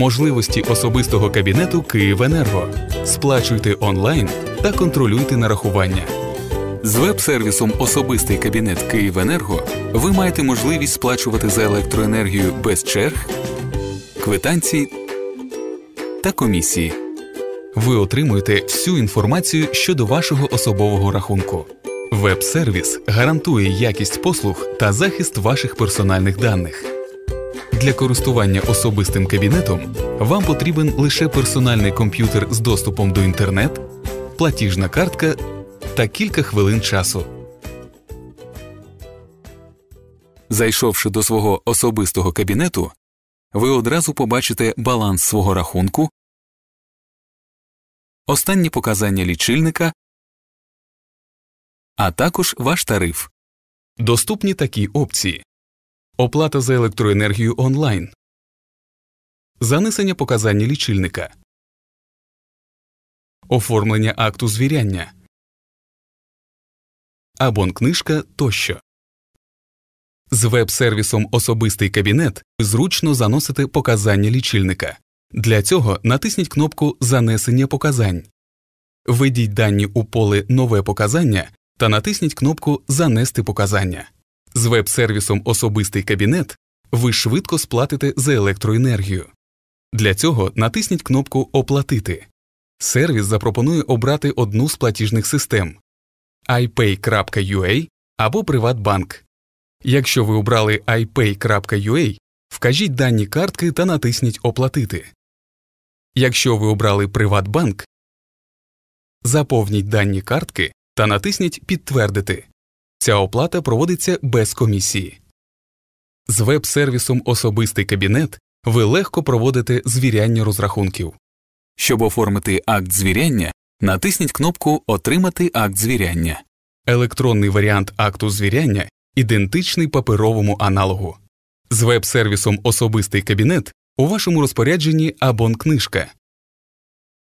Можливості особистого кабінету Київенерго. Сплачуйте онлайн та контролюйте нарахування. З веб-сервісом Особистий кабінет Київенерго ви маєте можливість сплачувати за електроенергію без черг, квитанцій та комісії. Ви отримуєте всю інформацію щодо вашого особового рахунку. Веб-сервіс гарантує якість послуг та захист ваших персональних даних. Для користування особистим кабінетом вам потрібен лише персональний комп'ютер з доступом до інтернет, платіжна картка та кілька хвилин часу. Зайшовши до свого особистого кабінету, ви одразу побачите баланс свого рахунку, останні показання лічильника, а також ваш тариф. Доступні такі опції Оплата за електроенергію онлайн, занесення показання лічильника, оформлення акту звіряння, абонкнижка тощо. З веб-сервісом Особистий кабінет зручно заносити показання лічильника. Для цього натисніть кнопку Занесення показань. Введіть дані у поле Нове показання та натисніть кнопку Занести показання. З веб-сервісом Особистий кабінет ви швидко сплатите за електроенергію. Для цього натисніть кнопку Оплатити. Сервіс запропонує обрати одну з платіжних систем iPay.ua або Приватбанк. Якщо ви обрали iPay.ua, вкажіть дані картки та натисніть Оплатити. Якщо ви обрали Приватбанк, заповніть дані картки та натисніть Підтвердити. Ця оплата проводиться без комісії. З веб-сервісом Особистий кабінет ви легко проводите звіряння розрахунків. Щоб оформити акт звіряння, натисніть кнопку Отримати акт звіряння. Електронний варіант акту звіряння ідентичний паперовому аналогу. З веб-сервісом Особистий кабінет у вашому розпорядженні абонкнижка.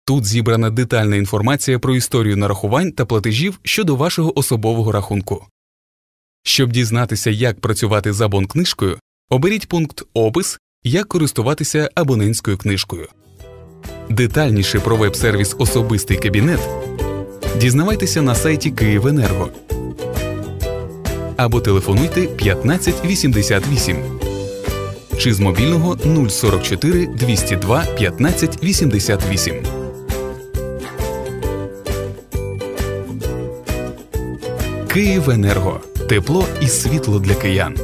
Тут зібрана детальна інформація про історію нарахувань та платежів щодо вашого особового рахунку. Щоб дізнатися, як працювати з абонкнижкою, оберіть пункт Опис Як користуватися абонентською книжкою. Детальніше про веб-сервіс Особистий кабінет дізнавайтеся на сайті Київенерго або телефонуйте 1588 чи з мобільного 044 202 1588. Київенерго тепло і світло для киян.